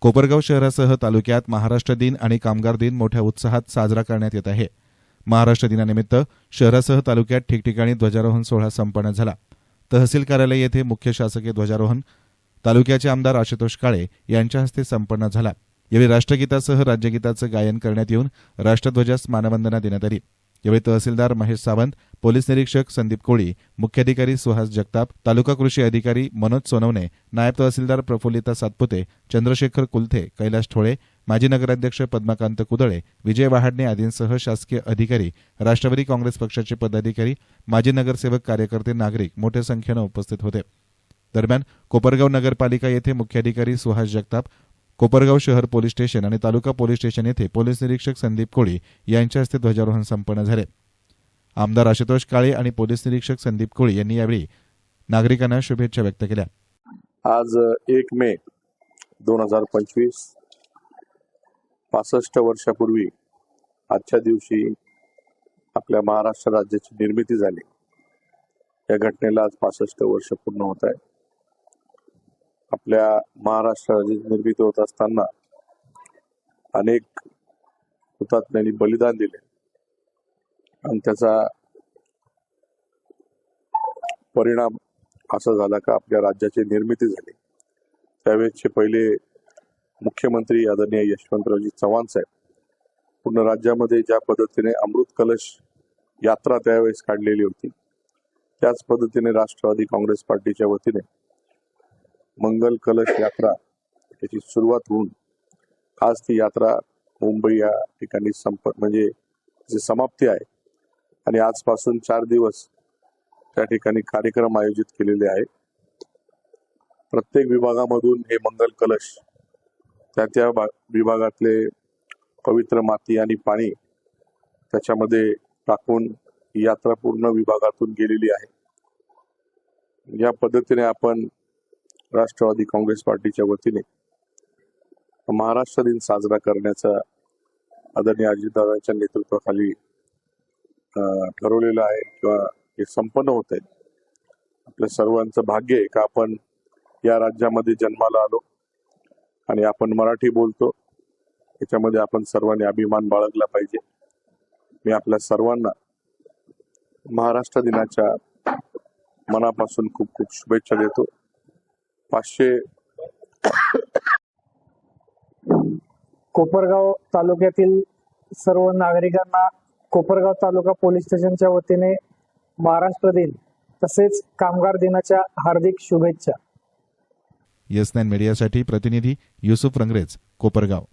कोपरगाव शहरासह तालुक्यात महाराष्ट्र दिन आणि कामगार दिन मोठ्या उत्साहात साजरा करण्यात येत आहे. महाराष्ट्र दिनानिमित्त शहरासह तालुक्यात ठिकठिकाणी ध्वजारोहण सोहळा संपन्न झाला. तहसील कार्यालय येथे मुख्य शासकीय ध्वजारोहण तालुक्याचे आमदार आशुतोष काळे यांच्या हस्ते संपन्न झाला. यावेळी राष्ट्रगीतासह राज्यगीताचं गायन करण्यात येऊन राष्ट्रध्वजास मानवंदना देण्यात आली. यावेळी तहसीलदार महेश सावंत पोलीस निरीक्षक संदीप कोळी मुख्याधिकारी सुहास जगताप तालुका कृषी अधिकारी मनोज सोनवणे नायब तहसीलदार प्रफुल्लिता सातपुते चंद्रशेखर कुलथे कैलाश ठोळे माजी नगराध्यक्ष पद्मकांत कुदळे विजय वहाडणे आदींसह शासकीय अधिकारी राष्ट्रवादी काँग्रेस पक्षाचे पदाधिकारी माजी नगरसेवक कार्यकर्ते नागरिक मोठ्या संख्येनं उपस्थित होते. दरम्यान कोपरगाव नगरपालिका येथे मुख्याधिकारी सुहास जगताप कोपरगाव शहर पोलीस स्टेशन आणि तालुका पोलीस स्टेशन येथे पोलीस निरीक्षक संदीप कोळी यांच्या हस्ते ध्वजारोहण संपन्न झाले. आमदार आशुतोष काळे आणि पोलीस निरीक्षक संदीप कोळी यांनी यावेळी नागरिकांना शुभेच्छा व्यक्त केल्या. आज एक मे दोन हजार पंचवीस पासष्ट वर्षापूर्वी आजच्या दिवशी आपल्या महाराष्ट्र राज्याची निर्मिती झाली. या घटनेला आज पासष्ट वर्ष पूर्ण होत आहे. आपल्या महाराष्ट्र निर्मिती होत असताना अनेक हुतात्म्यांनी बलिदान दिले. आणि त्याचा परिणाम असा झाला का आपल्या राज्याची निर्मिती झाली. त्यावेळेसचे पहिले मुख्यमंत्री आदरणीय यशवंतरावजी चव्हाण साहेब पूर्ण राज्यामध्ये ज्या पद्धतीने अमृत कलश यात्रा त्यावेळेस काढलेली होती त्याच पद्धतीने राष्ट्रवादी काँग्रेस पार्टीच्या वतीने मंगल कलश यात्रा याची सुरुवात होऊन आज ती यात्रा मुंबई या ठिकाणी संप म्हणजे जी समाप्ती आहे. आणि आजपासून चार दिवस त्या ठिकाणी कार्यक्रम आयोजित केलेले आहे. प्रत्येक विभागामधून हे मंगल कलश त्या त्या विभागातले पवित्र माती आणि पाणी त्याच्यामध्ये टाकून यात्रा पूर्ण विभागातून गेलेली आहे. या पद्धतीने आपण राष्ट्रवादी काँग्रेस पार्टीच्या वतीने महाराष्ट्र दिन साजरा करण्याचा आदरणीय अजितदादांच्या नेतृत्वाखाली ठरवलेलं आहे किंवा हे संपन्न होत आहे. आपल्या सर्वांचं भाग्य आहे का आपण या राज्यामध्ये जन्माला आलो आणि आपण मराठी बोलतो याच्यामध्ये आपण सर्वांनी अभिमान बाळगला पाहिजे. मी आपल्या सर्वांना महाराष्ट्र दिनाच्या मनापासून खूप खूप शुभेच्छा देतो. पाचशे कोपरगाव तालुक्यातील सर्व नागरिकांना कोपरगाव तालुका पोलीस स्टेशनच्या वतीने महाराष्ट्र दिन तसेच कामगार दिनाच्या हार्दिक शुभेच्छा. येस नाईन मीडियासाठी प्रतिनिधी युसुफ रंगरेज कोपरगाव.